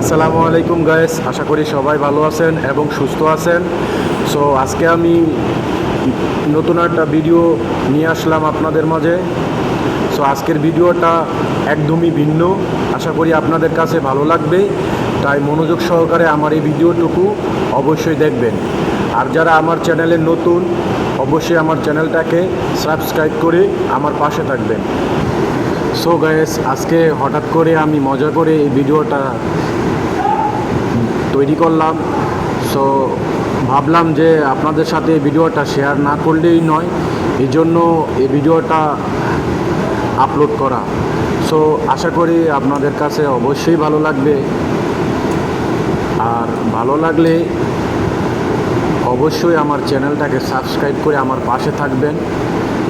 আসসালামু আলাইকুম গায়েস আশা করি সবাই ভালো আছেন এবং সুস্থ আছেন। সো আজকে আমি নতুন একটা ভিডিও নিয়ে আসলাম আপনাদের মাঝে। সো আজকের ভিডিওটা একদমই ভিন্ন। আশা করি আপনাদের কাছে ভালো লাগবে। তাই মনোযোগ সহকারে আমার এই ভিডিওটুকু অবশ্যই দেখবেন। আর যারা আমার চ্যানেলে নতুন, অবশ্যই আমার চ্যানেলটাকে সাবস্ক্রাইব করে আমার পাশে থাকবেন। সো গায়েস আজকে হঠাৎ করে আমি মজা করে এই ভিডিওটা তৈরি করলাম। সো ভাবলাম যে আপনাদের সাথে এই ভিডিওটা শেয়ার না করলেই নয় এই জন্য এই ভিডিওটা আপলোড করা। সো আশা করি আপনাদের কাছে অবশ্যই ভালো লাগবে। আর ভালো লাগলে অবশ্যই আমার চ্যানেলটাকে সাবস্ক্রাইব করে আমার পাশে থাকবেন।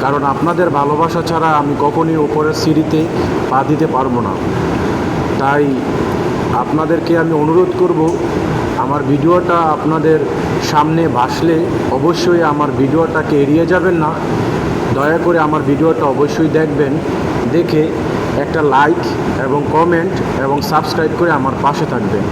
কারণ আপনাদের ভালোবাসা ছাড়া আমি কখনই উপরের সিঁড়িতে পা দিতে পারব না। তাই আপনাদেরকে আমি অনুরোধ করব, আমার ভিডিওটা আপনাদের সামনে ভাসলে অবশ্যই আমার ভিডিওটাকে এড়িয়ে যাবেন না। দয়া করে আমার ভিডিওটা অবশ্যই দেখবেন, দেখে একটা লাইক এবং কমেন্ট এবং সাবস্ক্রাইব করে আমার পাশে থাকবেন।